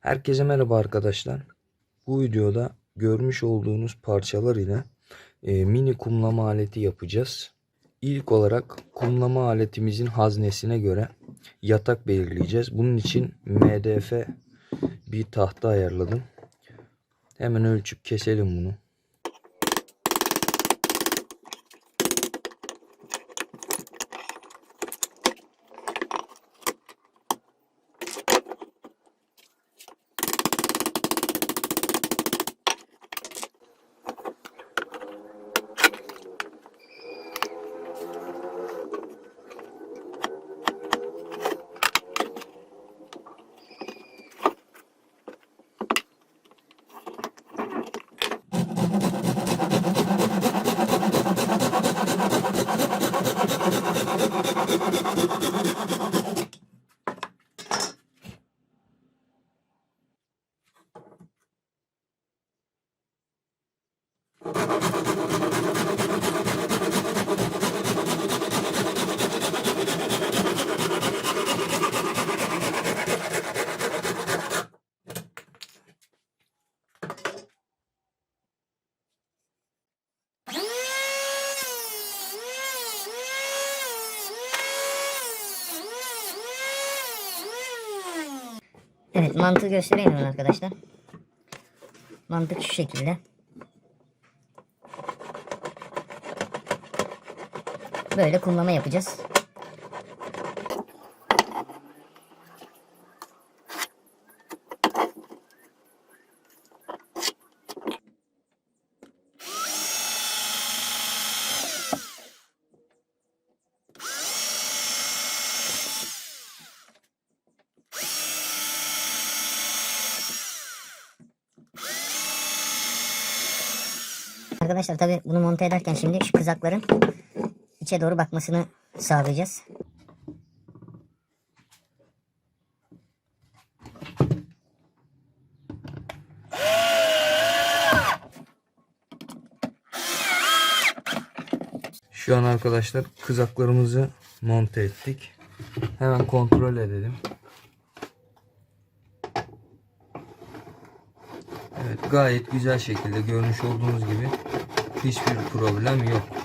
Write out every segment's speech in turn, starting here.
Herkese merhaba arkadaşlar. Bu videoda görmüş olduğunuz parçalar ile e, mini kumlama aleti yapacağız. İlk olarak kumlama aletimizin haznesine göre yatak belirleyeceğiz. Bunun için MDF bir tahta ayarladım. Hemen ölçüp keselim bunu. Evet mantığı göstereyim hemen arkadaşlar. Mantık şu şekilde. Böyle kumlama yapacağız. Arkadaşlar tabi bunu monte ederken şimdi şu kızakların içe doğru bakmasını sağlayacağız. Şu an arkadaşlar kızaklarımızı monte ettik. Hemen kontrol edelim. Evet gayet güzel şekilde görmüş olduğunuz gibi hiçbir problem yok.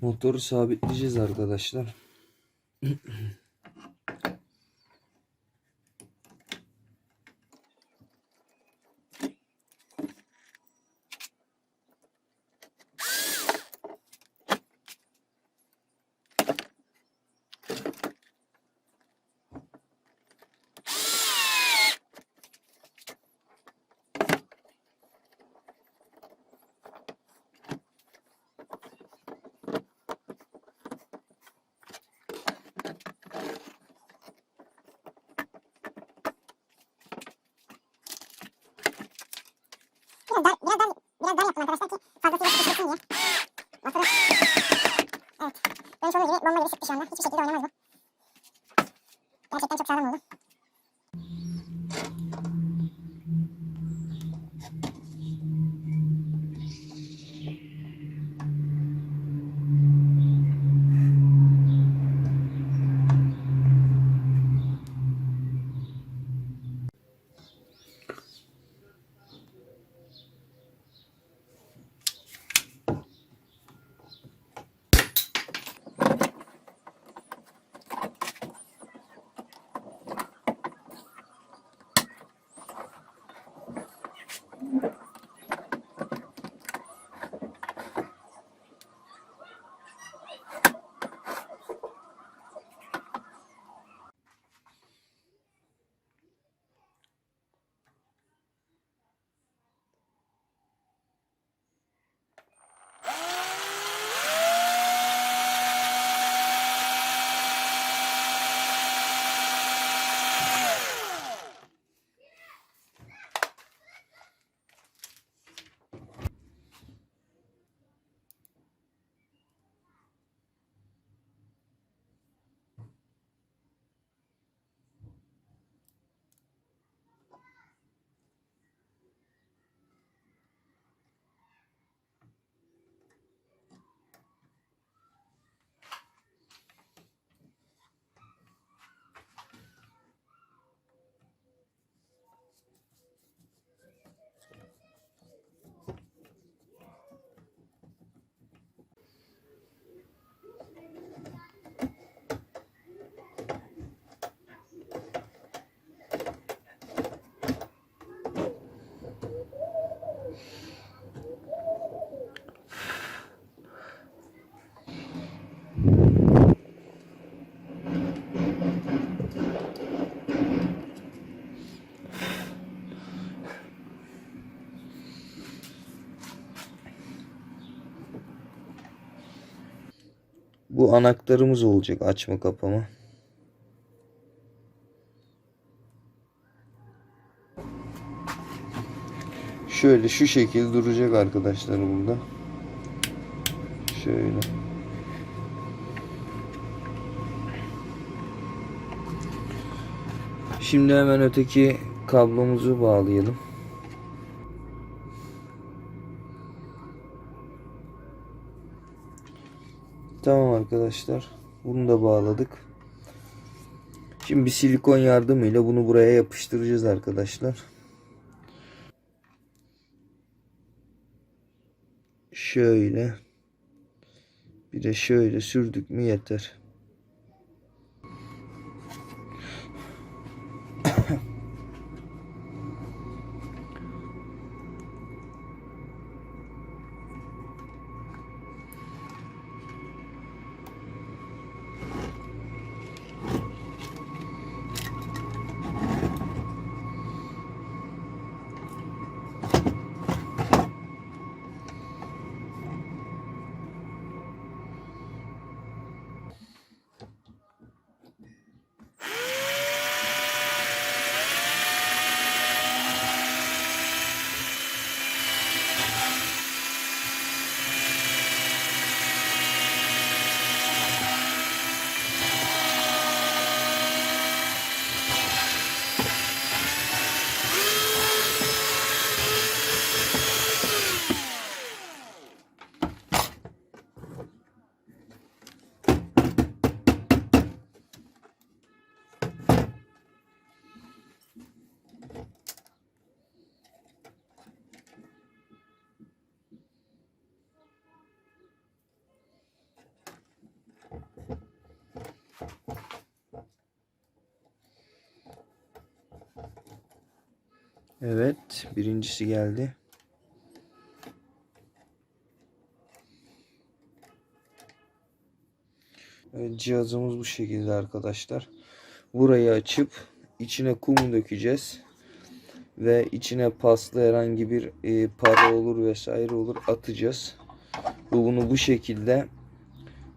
Motoru sabitleyeceğiz arkadaşlar. gibi sıktı şu anda. Hiçbir şekilde oynamaz bu. Gerçekten çok sağlam oldu. Bu anahtarımız olacak açma kapama. Şöyle şu şekilde duracak arkadaşlar burada. Şöyle. Şimdi hemen öteki kablomuzu bağlayalım. Tamam arkadaşlar. Bunu da bağladık. Şimdi bir silikon yardımıyla bunu buraya yapıştıracağız arkadaşlar. Şöyle. Bir de şöyle sürdük mü yeter. Evet, birincisi geldi. Evet, cihazımız bu şekilde arkadaşlar. Burayı açıp içine kumu dökeceğiz. Ve içine paslı herhangi bir e, para olur vesaire olur atacağız. Bu bunu bu şekilde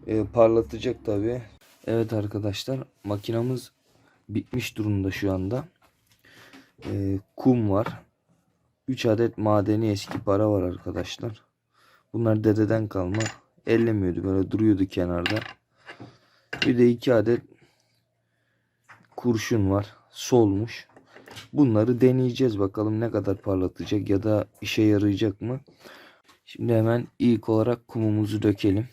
e, parlatacak tabi. Evet arkadaşlar makinamız bitmiş durumda şu anda. E, kum var. 3 adet madeni eski para var arkadaşlar. Bunlar dededen kalma ellemiyordu. Böyle duruyordu kenarda. Bir de iki adet kurşun var. Solmuş. Bunları deneyeceğiz bakalım ne kadar parlatacak ya da işe yarayacak mı? Şimdi hemen ilk olarak kumumuzu dökelim.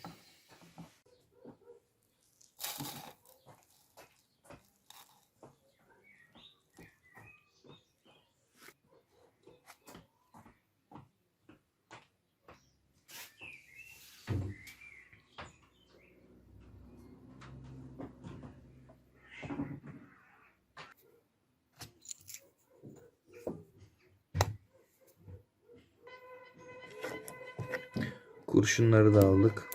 Kurşunları da aldık.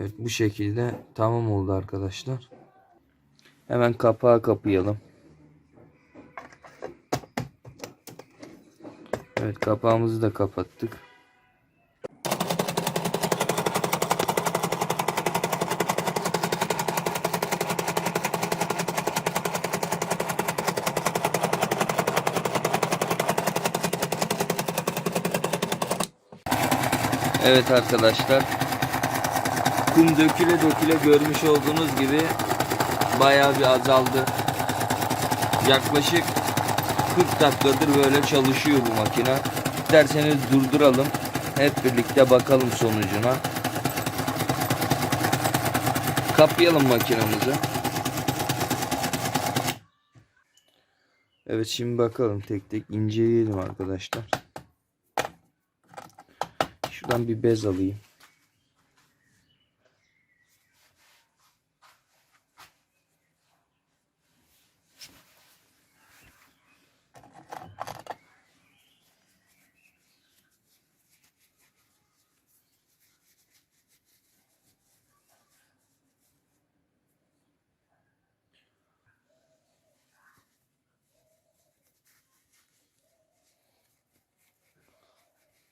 Evet bu şekilde tamam oldu arkadaşlar. Hemen kapağı kapayalım. Evet kapağımızı da kapattık. Evet arkadaşlar. Kum döküle döküle görmüş olduğunuz gibi bayağı bir azaldı. Yaklaşık 40 dakikadır böyle çalışıyor bu makine. İsterseniz durduralım. Hep birlikte bakalım sonucuna. Kapayalım makinamızı. Evet şimdi bakalım tek tek inceleyelim arkadaşlar. Şuradan bir bez alayım.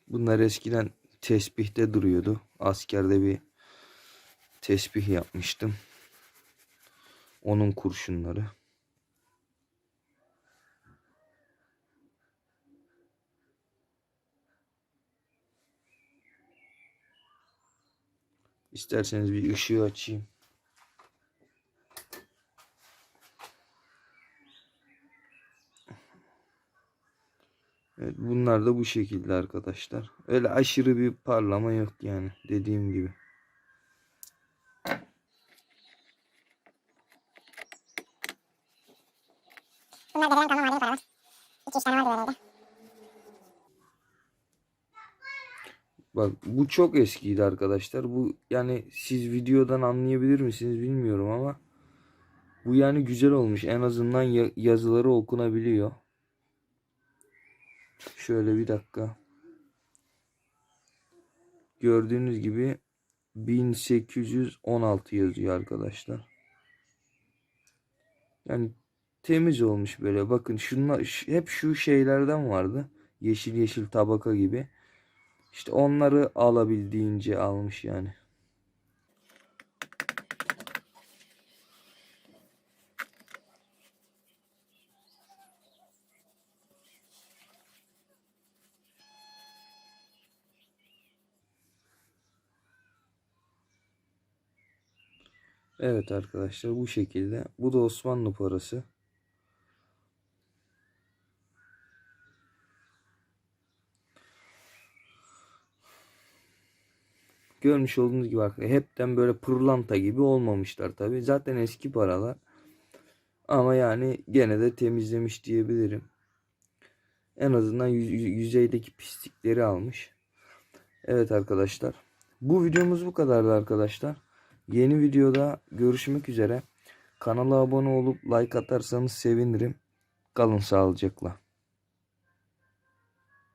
Bunlar eskiden tesbihte duruyordu. Askerde bir tesbih yapmıştım. Onun kurşunları. İsterseniz bir ışığı açayım. Evet, bunlar da bu şekilde arkadaşlar. Öyle aşırı bir parlama yok yani dediğim gibi. Bunlar dededen kalma maden paralar. 2-3 tane vardı böyle evde. Bak bu çok eskiydi arkadaşlar. Bu yani siz videodan anlayabilir misiniz bilmiyorum ama bu yani güzel olmuş. En azından ya- yazıları okunabiliyor. Şöyle bir dakika. Gördüğünüz gibi 1816 yazıyor arkadaşlar. Yani temiz olmuş böyle. Bakın şunlar hep şu şeylerden vardı. Yeşil yeşil tabaka gibi. İşte onları alabildiğince almış yani. Evet arkadaşlar bu şekilde. Bu da Osmanlı parası. Görmüş olduğunuz gibi arkadaşlar hepten böyle pırlanta gibi olmamışlar tabi. Zaten eski paralar. Ama yani gene de temizlemiş diyebilirim. En azından yüz- yüz- yüzeydeki pislikleri almış. Evet arkadaşlar. Bu videomuz bu kadardı arkadaşlar. Yeni videoda görüşmek üzere. Kanala abone olup like atarsanız sevinirim. Kalın sağlıcakla.